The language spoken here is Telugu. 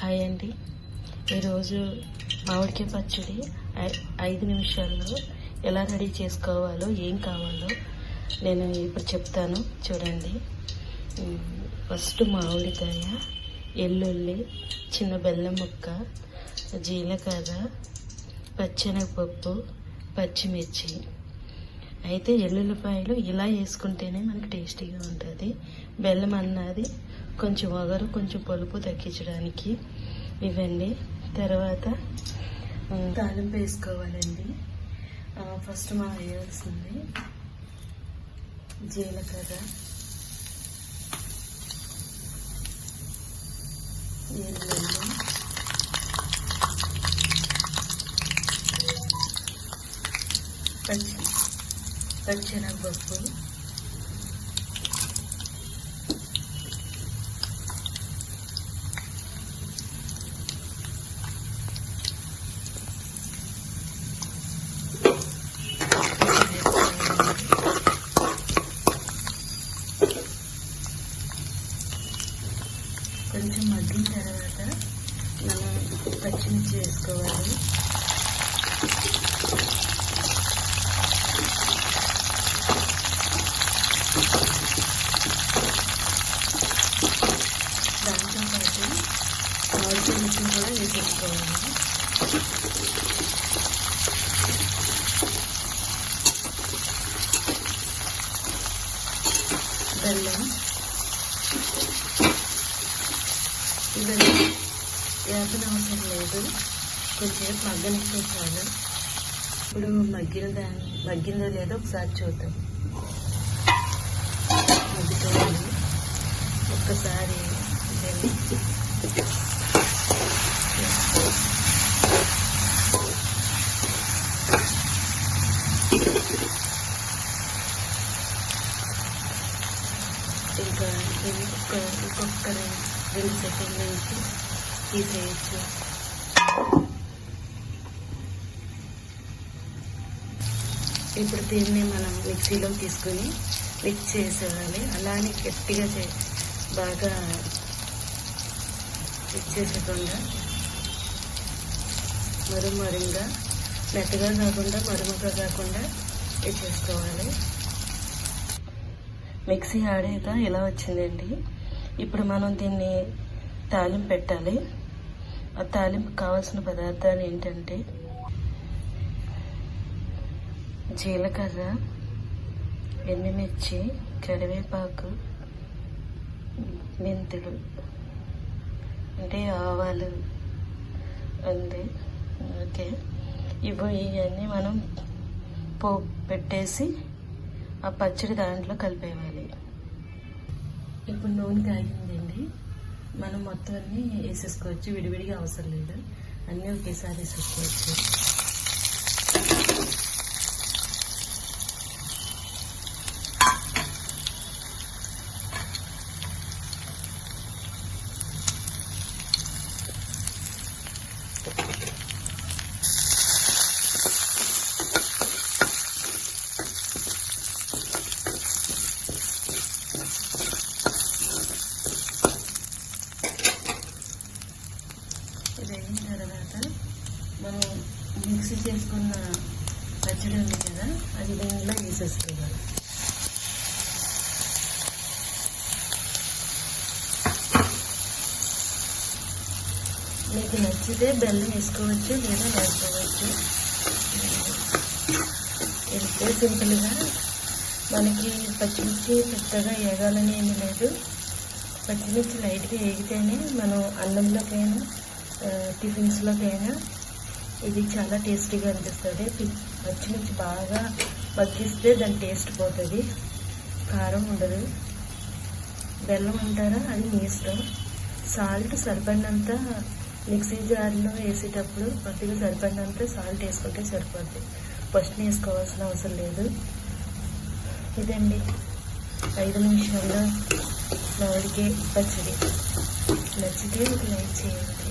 హాయ్ అండి. ఈరోజు మామిడికాయ పచ్చడి ఐదు నిమిషాల్లో ఎలా రెడీ చేసుకోవాలో ఏం కావాలో నేను ఇప్పుడు చెప్తాను. చూడండి. ఫస్ట్ మామిడికాయ ఎల్లుల్లి చిన్న బెల్లం ముక్క జీలకర్ర పచ్చెనగపప్పు పచ్చిమిర్చి అయితే ఎల్లుల్లిపాయలు ఇలా వేసుకుంటేనే మనకి టేస్టీగా ఉంటుంది. బెల్లం అన్నది కొంచెం వగరు కొంచెం పలుపు తగ్గించడానికి ఇవ్వండి. తర్వాత తాలింపు వేసుకోవాలండి. ఫస్ట్ మనం వేయాల్సింది జీలకర్ర. ఎల్లుల్లి పచ్చి పచ్చెనగపప్పు కొంచెం మగ్గిన తర్వాత మనం పచ్చిమిర్చి వేసుకోవాలి. దాంతో పాటు మామిడికాయ మిషన్ కూడా వేసేసుకోవాలి బెల్లం ఇవన్నీ వేపన అవసరం లేదు కొంచెం మగ్గనిస్తే చాలు ఇప్పుడు మగ్గిన దాని మగ్గిందో లేదో ఒకసారి చూద్దాం మగ్గుతుంది ఒక్కసారి ఇంకా ఇది ఒక్క ఇంకొక రెండు సెకండ్ నుంచి తీసేయచ్చు ఇప్పుడు దీన్ని మనం మిక్సీలో తీసుకొని మిక్స్ చేసేయాలి. అలానే గట్టిగా చే బాగా ఇచ్చేసకుండా చేసకుండా మరుమరుగా మెత్తగా కాకుండా మరుముగా కాకుండా ఇచ్చేసుకోవాలి మిక్సీ ఆడాక ఇలా వచ్చిందండి. ఇప్పుడు మనం దీన్ని తాలింపు పెట్టాలి. ఆ తాలింపు కావాల్సిన పదార్థాలు ఏంటంటే జీలకర్ర ఎండుమిర్చి కరివేపాకు మెంతులు అంటే ఆవాలు ఉంది ఓకే. ఇవి ఇవన్నీ మనం పోపు పెట్టేసి ఆ పచ్చడి దాంట్లో కలిపేయాలి. ఇప్పుడు నూనె కాగిందండి. మనం మొత్తం అన్నీ వేసేసుకోవచ్చు. విడివిడిగా అవసరం లేదు. అన్నీ ఒకేసారి వేసేసుకోవచ్చు. ఇది అయిన తర్వాత మనం మిక్సీ చేసుకున్న పచ్చడి ఉంది కదా అది దీనిలో వేసేసుకోవాలి. మీకు నచ్చితే బెల్లం వేసుకోవచ్చు లేదా వేసుకోవచ్చు. వెళ్తే సింపుల్గా మనకి పచ్చిమిర్చి పెద్దగా వేగాలని ఏమీ లేదు. పచ్చిమిర్చి లైట్గా వేగితేనే మనం అన్నంలోకైనా టిఫిన్స్లోకైనా ఇది చాలా టేస్టీగా అనిపిస్తుంది. పి- పచ్చిమిర్చి బాగా మగ్గిస్తే దాని టేస్ట్ పోతుంది. కారం ఉండదు. బెల్లం అంటారా? అది మీ ఇష్టం. సాల్ట్ సరిపడినంత మిక్సీ జార్లో వేసేటప్పుడు కొద్దిగా సరిపడినంత సాల్ట్ వేసుకుంటే సరిపోద్ది. ఫస్ట్ వేసుకోవాల్సిన అవసరం లేదు. ఇదండి. ఐదు నిమిషాల్లో మామిడికాయ పచ్చడి. నచ్చితే ఒక లైక్ చేయండి.